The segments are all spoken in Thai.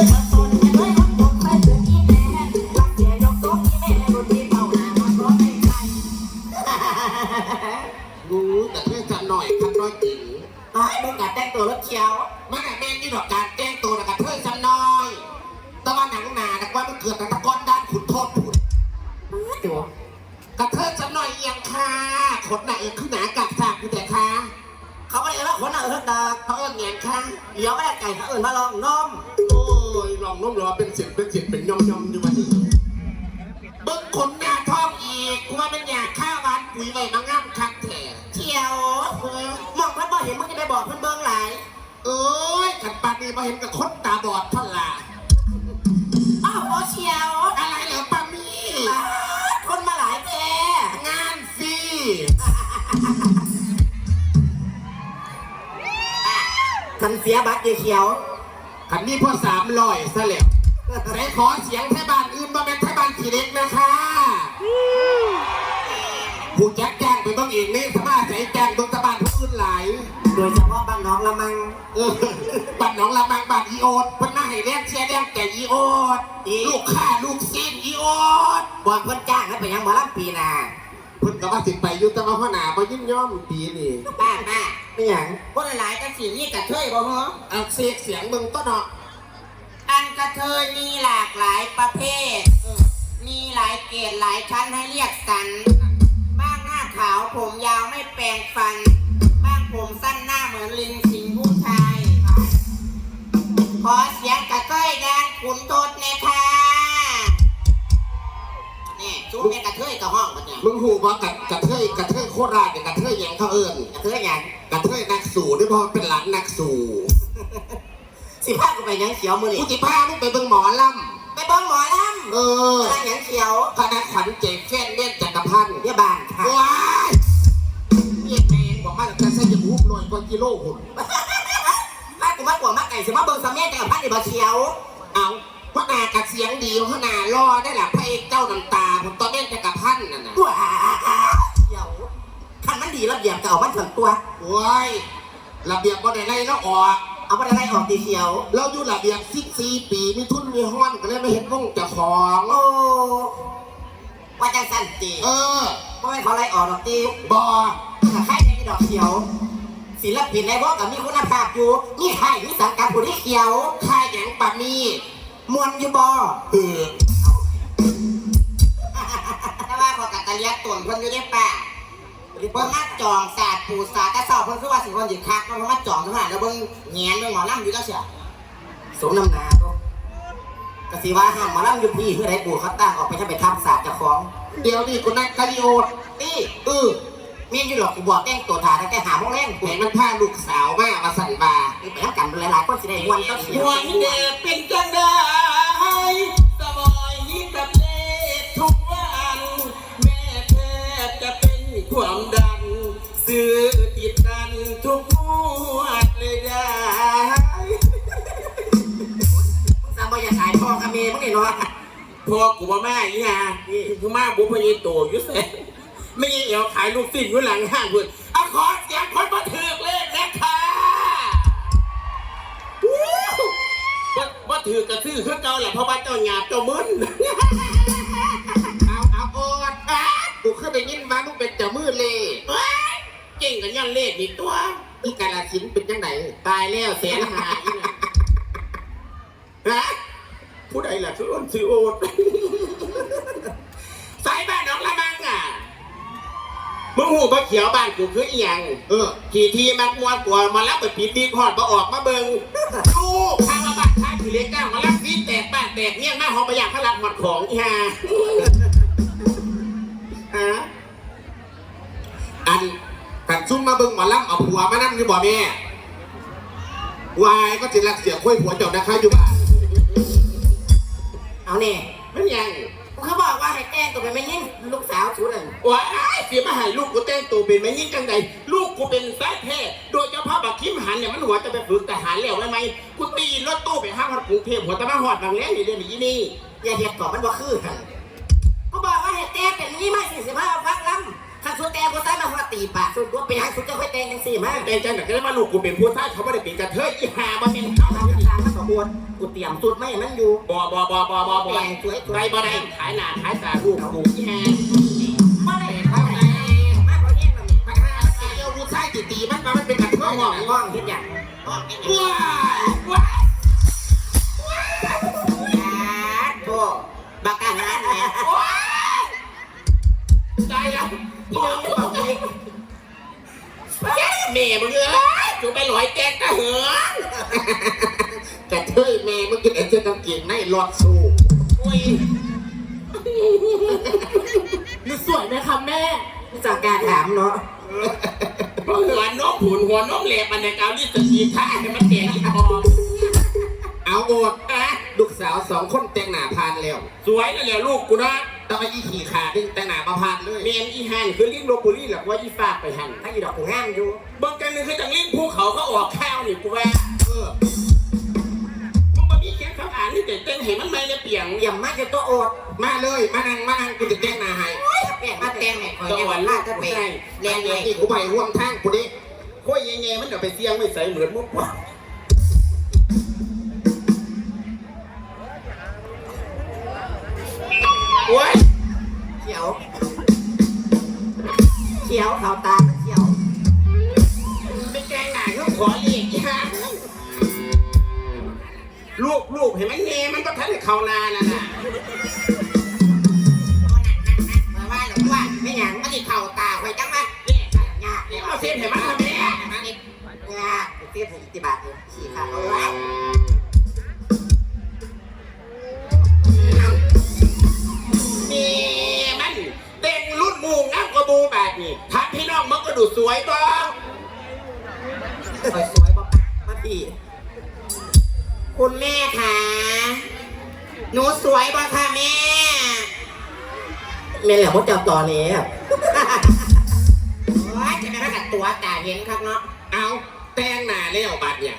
อทำตนยังไม่ทำตนไม่ถึงอีแม่รักเสียยกตัวอีแม่รุ่นที่เป่าหน้ามาเพราะไม่ใครรู้แต่เพื่อนจะหน่อยคันน้อยจริงไอ้มึงกัดแต่งตัวรถเขียวมันแต่แม่งนี่ดอกการแจ้งตัวนะกับเพื่อนจะน้อยแตะวันหนังหนาแต่ว่ามันเกิดแต่ตะกอนด้านขุนโทษผุดดูกระเทยจะหน่อยเอียงค่ะขนหนาเอียงขึ้นหนากัด เขาก็เลยว่าคนน่ะเอิร์ดดากเขาเอิ้นเงียงค่เดี๋ยวไม่ได้ไก่เขาเอิร์ดมาลองนมโอ้ยลองน้มรอเป็นเสียงเป็นเสียงเป็นยอมยอมอยู่วันนี้เบิ้งขนหน้าท้องอีกกูว่าเป็นอยากข้าหวานปุ๋ยไว้มางามคักแท้เที่ยวมองเพิ่นบ่เห็นมึงจะไปบอกเพื่อนเบิ้งหลายเอ้ยขันปานนี้มาเห็นกับคนตาบอดท่านละ ทันเสียบัตรเขียวขันนี้พ่อสามลอยซะแล้วไหนขอเสียงไทยบ้านอื่นมาเป็นไทยบ้านขี่เล็กนะคะผู้แจ็คแจ้งไปต้องเองนี่สมาใส่แจ้งตรงตะบานผู้อื่นหลายโดยเฉพาะบ้านน้องละมังเออบ้านหนองละมังบ้านอีโอดเพิ่นน่าให้แรงเชียร์แรงแต่อีโอดลูกข้าลูกซีนอีโอดบอกเพิ่นจ้างให้ไปยังหมอลำปีหนาเพิ่นก็ว่าสิไปอยู่แต่ว่าพ่อหนาบ่ยินยอมปีนี่ป้าป้าไม่หยังคนหลายๆกันสินี่กระเทยบ่ฮะเอาเสียงเสียงมึงต้นเนาะอันกระเทยมีหลากหลายประเภท มีหลายเกรดหลายชั้นให้เรียกกัน บ้างหน้าขาวผมยาวไม่แปรงฟัน บ้างผมสั้นหน้าเหมือนลิงสิงผู้ชาย ขอเสียงกระเทยแดงขุนโทษเนยค่ะ นี่ชูแม่กระเทยกับห้องกันเนี่ยมึงหูบ่กับกระเทยกระเทยโคราชเนี่ยกระเทยหยังเขาเอิ้นกระเทยหยังกระเทยนักสู่ด้วยเพราะมันเป็นหลานนักสู่สิพากูไปหยังเขียวมือกูนี่จิพามึงไปเบิ่งหมอลไปเบิ้งหมอลำเออำอะไรหยังเขียวคณะขวัญเจ๋งแฟนเล่นจักรพันธ์เยี่ยบานค่ะว้ายเมียแมงบอกว่าจะใส่ยาบูบลอยกว่ากิโลหุ่น มากูมากกว่ามาไก่สิมาเบิ้งสามแม่แต่กับพันในบ่เชียว เอา พระนากับเสียงดีพระนารอได้แหละพระเอกเจ้าน้ำตาผมตอนเล่นจักรพันธ์นั่นน่ะว้าเดี๋ยวคันมันดีระเบียบก็เอามันถึงตัวว้ายระเบียบบ่ได้ไล่แล้วออก เอามันอะไรออกตีเขียว เราอยู่ระเบียบ14ปีมีทุนมีห้อนก็เลยไม่เห็นวงเจ้าของโอ้ว่าจังสันตีเออเพราะไม่เขาไล่ออกดอกตีบอใครในดอกเขียว ศิลปินในวงกับมีคุณภาพอยู่มีใครมีสังกัดผู้ที่เขียวค่ายหยังปามี มวนอยู่บ่เออแต่ว่าขอกัตะเลียตุ่นเพิ่นอยู่ในป่าเพิ่นมาจองศาสตร์ปูศาสตร์กระสอบเพิ่นคือว่าสิคนหยุดคักเพิ่นมาจองขนาดแล้วเบิ่งแหงนเบิ่งหมอลำอยู่จังเสียสมน้ำหนาตัวกสิว่าห้ามหมอลำอยู่พี่คือไดปูเขาตั้งออกไปถ้าไปทำศาสตร์เจ้าของ เดี๋ยวนี้กูนักคาริโอนี่เออมีอยู่หรอกกูบอกแต่งตัวทาตั้งแต่หาโมงแรง พอกูมาแม่อีหานี่คือมาบุพยีโตอยุ่เสร็จไม่ยังเอวขายลูกศิษย์อยู่หลังห้างเพื่อนเอาขอเสียงคนมาถือเลขนะคะวู้ว่าว่าถือกระซื้อคือเก่าแหละเพราะว่าเจ้าหยาบเจ้ามึนเอาเอาโอดอะกูขึ้นไปยินมามึงเป็นเจ้ามือเลยเก่งกันยันเลขนี่ตัวอีกาลสินเป็นจังไหนตายแล้วแสนหาอีกนะฮะผู้ใดล่ะคืออ้นซื้อโอด สายบ้านน้องละมังอะ มึงหูบ่เขียวบ้านกูคืออีหยังเออขี่ทีมักมวนตัวมาแล้วไปปีตีพอดมาออกมาเบิงลูกข้าวมาบ้านข้าขี่เล็กก้าวมาแล้วฟีแตกบ้านแตกเนี่ยหน้าหอมประหยัดพลังหมดของอีห่าฮะอันกันซุ่มมาเบิงหมอลำเอาผัวมานั่งอยู่บ่แม่วายก็จิรักเสียค่อยผัวเจ้านะคะอยู่บ้านเอาเนี่ยมันยัง เขาบอกว่าให้แต่งตัวเป็นแม่ยิ่งลูกสาวชูนั่นว้ายเสียมาให้ลูกกูแต่งตัวเป็นไหมยิ่งจังใดลูกกูเป็นสายแพทย์โดยเฉพาะบักคิมหันเนี่ยมันหัวจะไปฝึกทหารแล้วไว้ไหมกูตีรถตู้ไปห้างวัดกรุงเทพหัวตะมาหอดบางแรงนี่เรื่องนี้นี่อย่าเห็ดก่อนมันบ่คือกันเขาบอกว่าให้แต่งเป็นนี่ไม่สี่สิบห้าฟักลำขันสุดแต่งกูใส่มาหัวตีปากสุดตัวไปหาสุดจะค่อยแต่งยังสี่มาแต่จังหนักก็ได้มาลูกกูเป็นผู้ชายเขาไม่ได้เป็นกระเทยอีหามาเป็นเขา ทางทางเขาบอกบวชกูเตรียมสุดไม่ให้มันอยู่บอบอบอบอบอบอแต่งสวยๆไรบ่ได้ขายหน้าขายตาลูกหมูแย่มาได้เท่าไหร่มาพอเนี่ยมันไปหาเดียวรู้ใช่ตีตีมันมามันเป็นกันเพื่อห้หอองงห้องเฮ็ดหยังห้องเฮ็ดหยังว้ายว้ายโธ่บักกะหารแหมตายแล้วอีน้องจะบอกเลยแม่มึงเอ้ยจูไปลอยแกงกระเหือน กระเทยแม่เมื่อกี้ไอ้เจ้ากางเกงในหลอดสู้อุ้ยดูสวยไหมคะแม่ จากการถามเนาะเพราะหัวน้องผุนหัวน้องเหลบมันในกาวลิสกีท่าให้มันเตียงอีกพอเอาโอดอะลูกสาวสองคนแต่งหน้าพานแล้วสวยนั่นแหละลูกกูนะต้องไอ้อีขี่ขาดึงแต่งหน้ามาพานเลยเมียนอีหันคือลิ้นโลบุรีหลักว่าอีฟากไปหันถ้าอีดอกกูงามอยู่เบางกันหนึงคือจังลิ้นภูเขาเขาออกข้าวนี่กูว่าเออมึงมามี แค่คำอ่านนี่แต่เต้นเห็นมันไม่ได้เปียงเยี่ยมมากจะตัวโอดมาเลย มานั่งมานั่งกูจะแต่งหน้าให้แม่มาแต่งเนี่ยคอยเนี่ยวันมากก็ไปแรงเลยนี่กูไปร่วมทางกูดิค่อยแย่ๆมันเดี๋ยวไปเสียงไม่ใส่เหมือนมุกว่าโอ้ยเขียว เขียวขาวตาเขียว ไปแกงหนาเขาขอเรียกยา ลูกลูกเห็นไหมเนมันก็ทันให้เขานาน่ะนะมาว่าหรือว่าไม่หยังมันนี่เข่าตาไว้จังมาเนี่ยยากนี่เอาเส้นเห็นไหมทำไมยากยากเสียผมติบาทเลยสี่ขาเอาไว้นี่มันเต็งรุ่นหมูงับกระบูแบบนี้ทักพี่น้องมันก็ดูสวยบ้างสวยสวยบอกมาพี่ คุณแม่คะหนูสวยบ่ค่ะแม่ แม่แหละมดจับต่อนี้โอ้ยจะไม่รักตัวตาเห็นครับเนาะ เอาแต่งหน้าแล้วบัดเนี่ย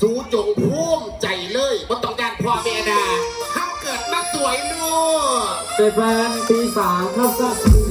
สู้จงภูมิใจเลยว่าต้องการพ่อแม่ดาเขาเกิดมาสวยลูกเจ็ดแฟนปีสามครับ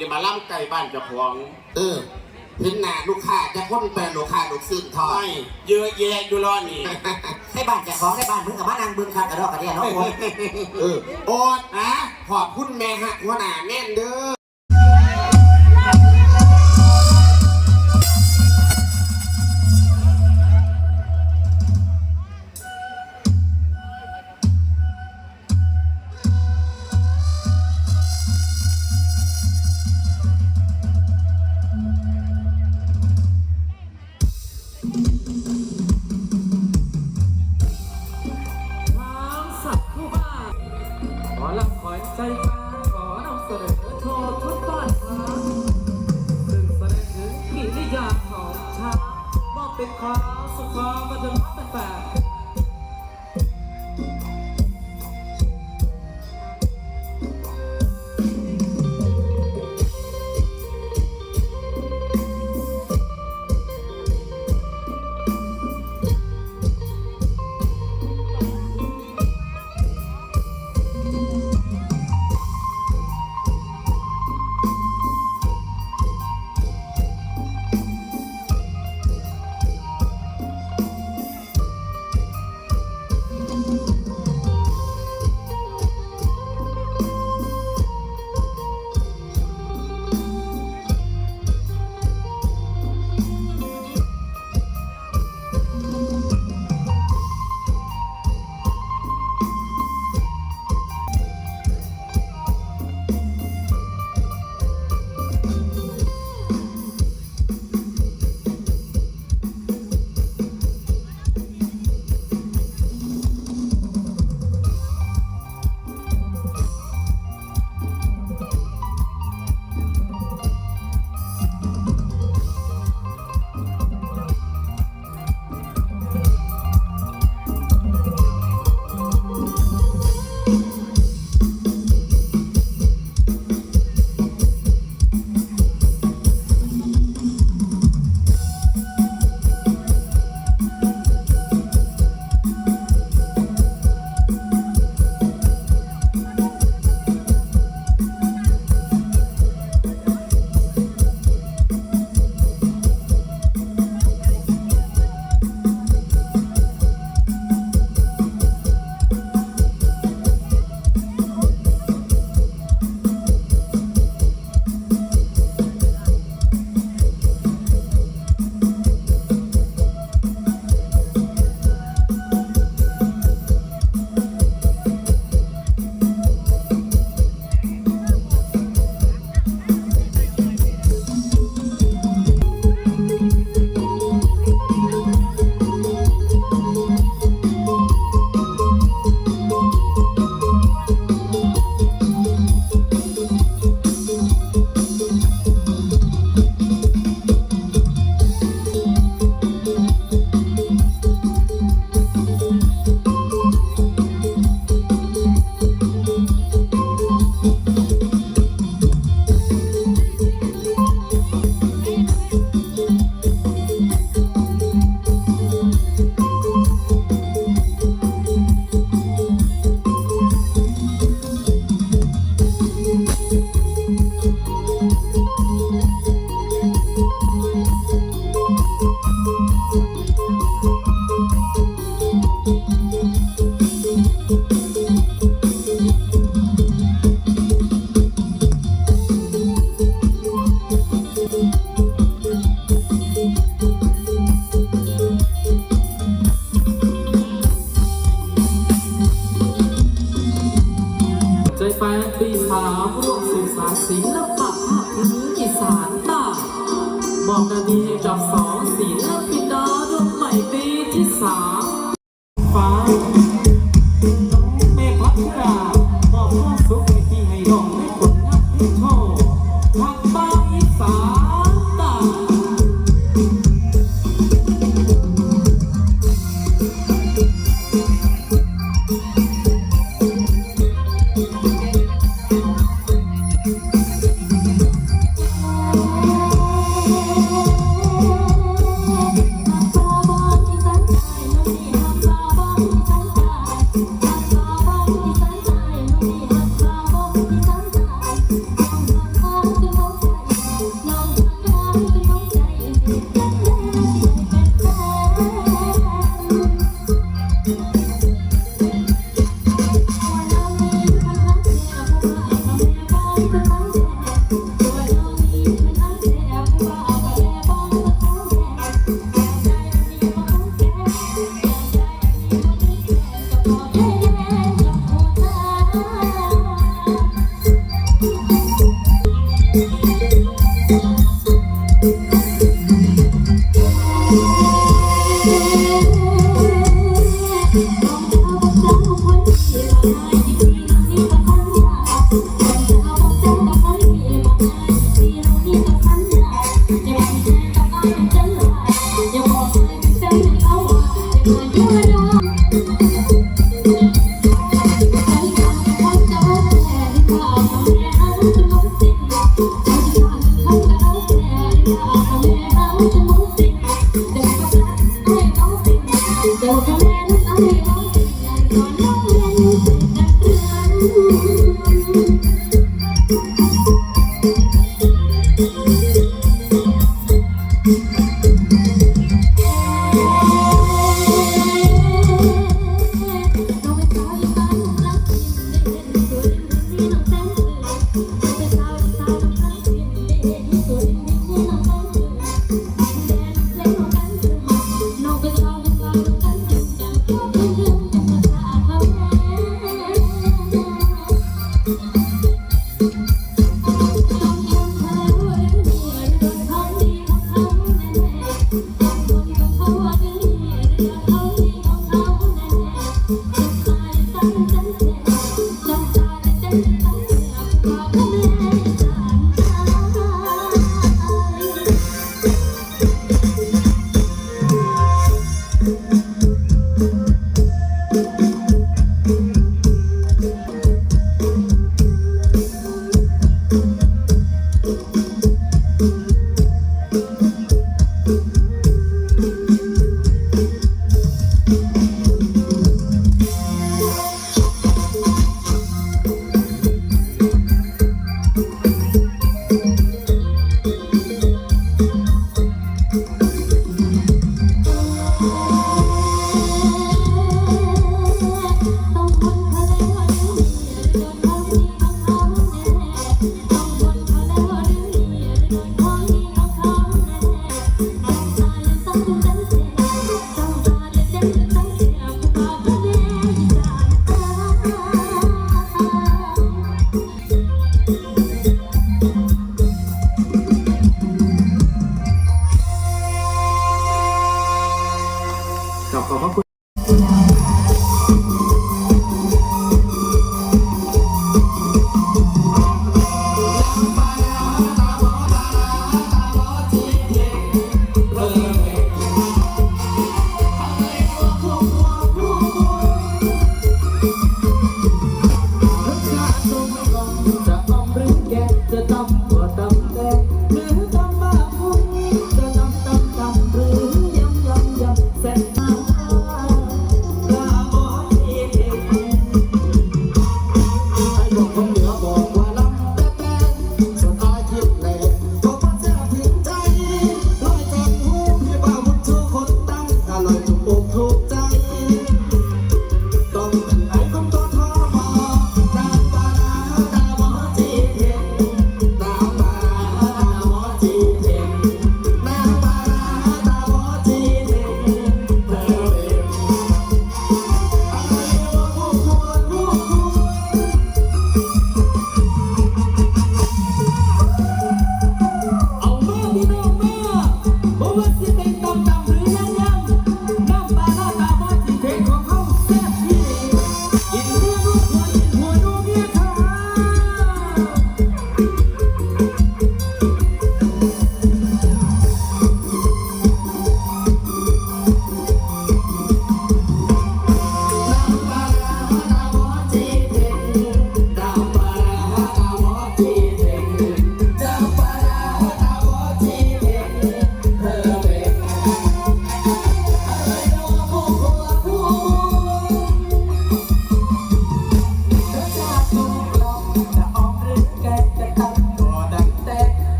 บักฝันมาทีเดียวมาล่ำไก่บ้านเจ้าของเออเห็นหน้าลูกค้าจะพ้นไปลูกค้าลูกซื้อทอดไม่เยอะแยะอยู่รอดนี่ ให้บ้านแจกของให้บ้านเพิ่งกับบ้านนางบึงครับกระดอกกระเดียเนาะโอ้ยเออโอดนะขอบคุณแม่ฮะหัวหน้าแน่นเด้อ อลับคอยใจฟ้าขอนำเสนอโชว์ชุดบ้ว้าซึ่งแสดงถึงกิริยาของชาติอบเป็นความสุขความบันเทิงแปลก ท อย่ 黄昏